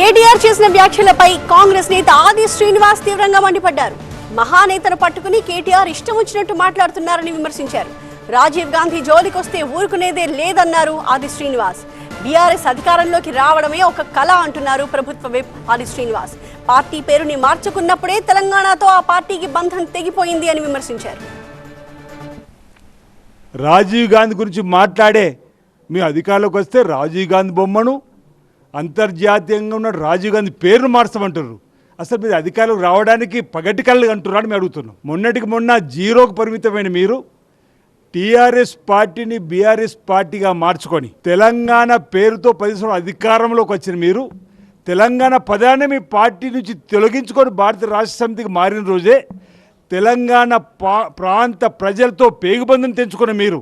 కేటీఆర్ చేసిన వ్యాఖ్యలపై కాంగ్రెస్ నేత ఆది శ్రీనివాస్ తీవ్రంగా మండిపడ్డారు. మహానేతను పట్టుకుని కేటీఆర్ ఇష్టం వచ్చినట్టు మాట్లాడుతున్నారని విమర్శించారు. రాజీవ్ గాంధీ జోలికొస్తే ఊరుకునేదే లేదన్నారు ఆది శ్రీనివాస్. బీఆర్ఎస్ అధికారంలోకి రావడమే ఒక కళ అంటున్నారు ప్రభుత్వ విప్ ఆది శ్రీనివాస్. పార్టీ పేరుని మార్చుకున్నప్పుడే తెలంగాణతో ఆ పార్టీకి బంధం తెగిపోయింది అని విమర్శించారు. రాజీవ్ గాంధీ గురించి మాట్లాడే మీ అధికారంలోకి వస్తే రాజీవ్ గాంధీ బొమ్మను అంతర్జాతీయంగా ఉన్న రాజీవ్ గాంధీ పేరును మార్చమంటారు అసలు మీరు అధికారులకు రావడానికి పగటి కళ్ళు అంటున్నారని మేము అడుగుతున్నాం. మొన్నటికి మొన్న జీరోకు పరిమితమైన మీరు టీఆర్ఎస్ పార్టీని బీఆర్ఎస్ పార్టీగా మార్చుకొని తెలంగాణ పేరుతో పది సంవత్సరాలు అధికారంలోకి వచ్చిన మీరు తెలంగాణ పదాన్ని మీ పార్టీ నుంచి తొలగించుకొని భారత రాష్ట్ర సమితికి మారిన రోజే తెలంగాణ పా ప్రాంత ప్రజలతో పేగుబంధం తెంచుకున్న మీరు